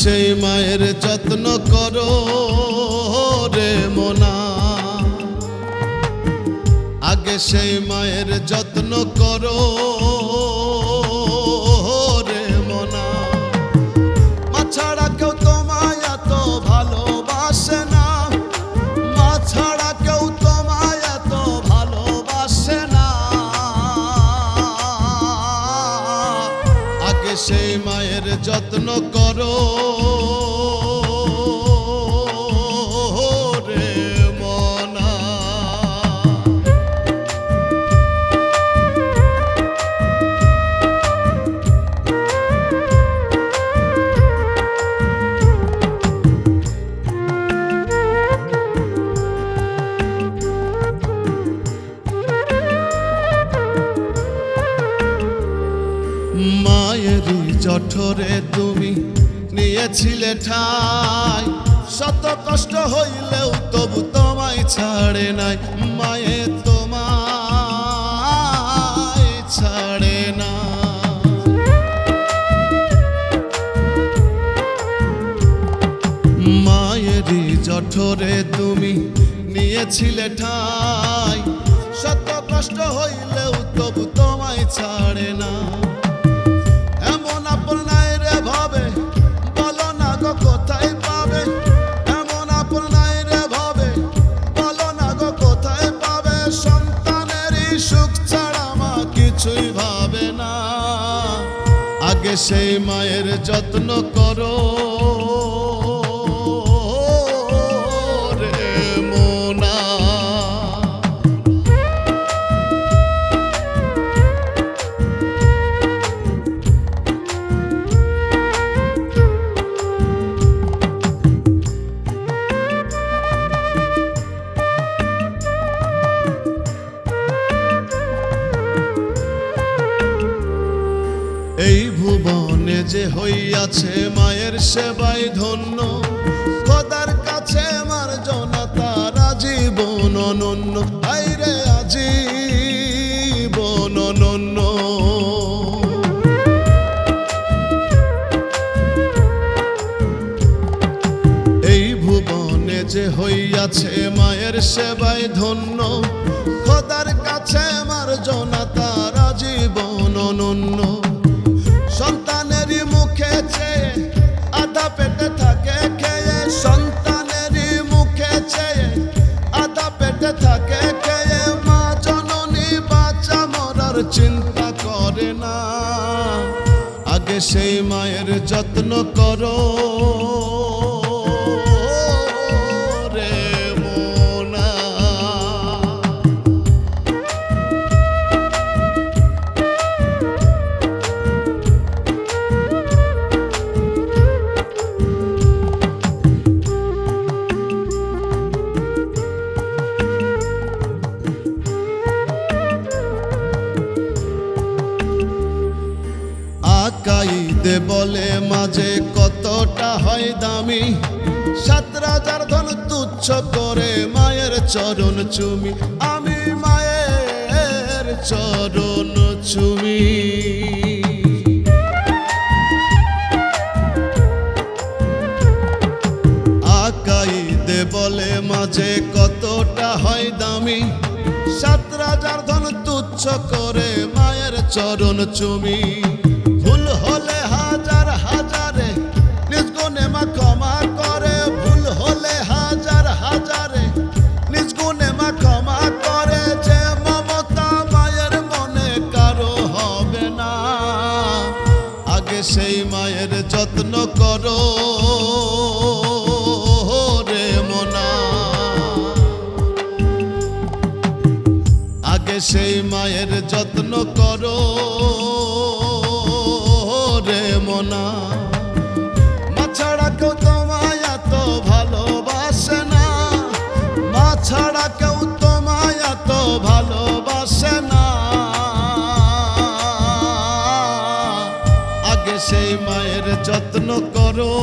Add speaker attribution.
Speaker 1: সেই মায়ের যত্ন করো রে মোনা। আগে সেই মায়ের যত্ন করো রে ছাড়া কেউ তোমায় ছাড়া কেউ তোমায় ভালোবাসে না। আগে সেই মায়ের যত্ন করো। জঠরে তুমি নিয়েছিলে ঠাই। শত কষ্ট হইলেও তবু তোমায় ছাড়ে নাই, মায়ে ছাড়ে না। জঠরে তুমি নিয়েছিলে ঠাই। শত কষ্ট হইলেও তবু তোমায় ছাড়ে না। সেই মায়ের যত্ন করো। যে হইয়াছে মায়ের সেবাই ধন্য। খোদার কাছে মার জনতা জীবন অনন্য। আইরে আজীবন অনন্য। এই ভুবনে যে হইয়াছে মায়ের সেবাই ধন্য। খোদার কাছে মার জনতা জীবন অনন্য। পেটে থাকে খেয়ে, সন্তানেরই মুখে চেয়ে। আধা পেটে থাকে খেয়ে, মা জননী বাচ্চা মরার চিন্তা করে না। আগে সেই মায়ের যত্ন করো। আকাইদে বলে মাঝে কতটা হয় দামি? সাত রাজার ধন তুচ্ছ করে মায়ের চরণ চুমি। আমি মায়ের চরণ চুমি। আকাইদে বলে মাঝে কতটা হয় দামি? সাত রাজার ধন তুচ্ছ করে মায়ের চরণ চুমি। হলে হাজার হাজারে করে। হলে হাজার হাজারে করে। যে মমতা মায়ের মনে কারও হবে না, আগে সেই মায়ের যত্ন করো রে মোনা। আগে সেই মায়ের যত্ন করো ছাড়া কেউ তোমায় এত ভালোবাসে না। আগে সেই মায়ের যত্ন করো।